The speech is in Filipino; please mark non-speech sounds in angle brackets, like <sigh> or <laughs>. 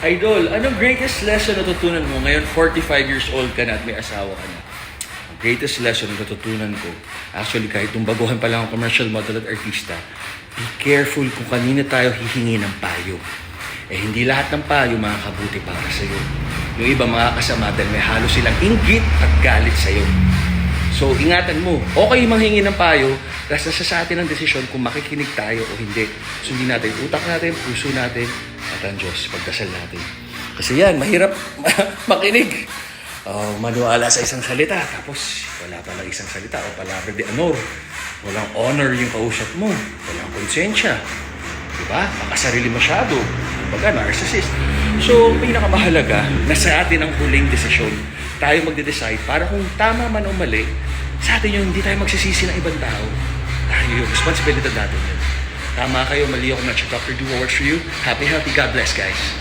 Idol, anong greatest lesson na natutunan mo? Ngayon, 45 years old ka na at may asawa ka na. Ang greatest lesson na natutunan ko, actually kahit nung baguhan pa lang ang commercial model at artista, be careful kung kanina tayo hihingi ng payo. Eh hindi lahat ng payo makakabuti para sa'yo. Yung iba mga kasama dahil may halo silang inggit at galit sa'yo. So, ingatan mo. Okay manghingi ng payo, basta sa atin ang desisyon kung makikinig tayo o hindi. Sundin natin utak natin, puso natin, at ang Diyos, pagdasal natin. Kasi yan, mahirap <laughs> makinig. Oh, maniwala sa isang salita, tapos wala pala isang salita o palabra de honor. Walang honor yung kausap mo. Walang konsensya. Diba? Makasarili masyado. Baga, narcissist. So, pinakamahalaga, nasa atin ang huling desisyon. Tayo magde-decide para kung tama man o mali, sa atin yung hindi tayo magsisisi ng ibang tao. Tayo yung responsibility natin yun. Tama kayo, mali ako na Dr. Do what works for you. Happy, healthy. God bless, guys.